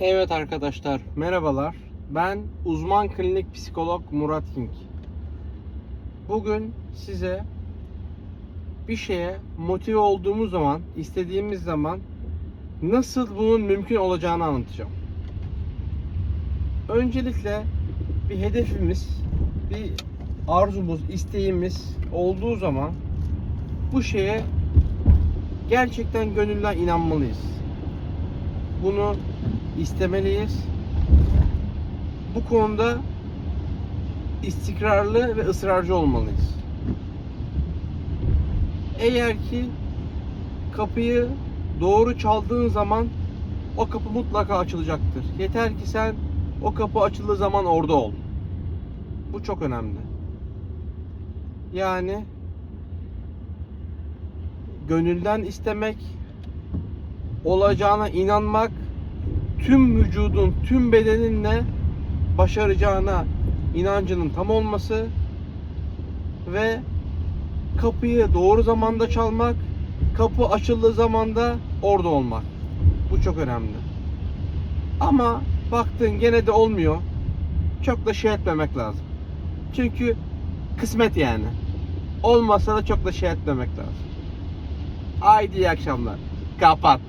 Evet arkadaşlar, merhabalar. Ben uzman klinik psikolog Murat Hink. Bugün size bir şeye motive olduğumuz zaman, istediğimiz zaman nasıl bunun mümkün olacağını anlatacağım. Öncelikle bir hedefimiz, bir arzumuz, isteğimiz olduğu zaman bu şeye gerçekten gönülden inanmalıyız. Bunu istemeliyiz. Bu konuda istikrarlı ve ısrarcı olmalıyız. Eğer ki kapıyı doğru çaldığın zaman o kapı mutlaka açılacaktır. Yeter ki sen o kapı açıldığı zaman orada ol. Bu çok önemli. Yani gönülden istemek, olacağına inanmak, tüm vücudun, tüm bedeninle başaracağına inancının tam olması ve kapıyı doğru zamanda çalmak, kapı açıldığı zamanda orada olmak. Bu çok önemli. Ama baktın gene de olmuyor. Çok da şey etmemek lazım. Çünkü kısmet yani. Olmasa da çok da şey etmemek lazım. Haydi iyi akşamlar. Kapat.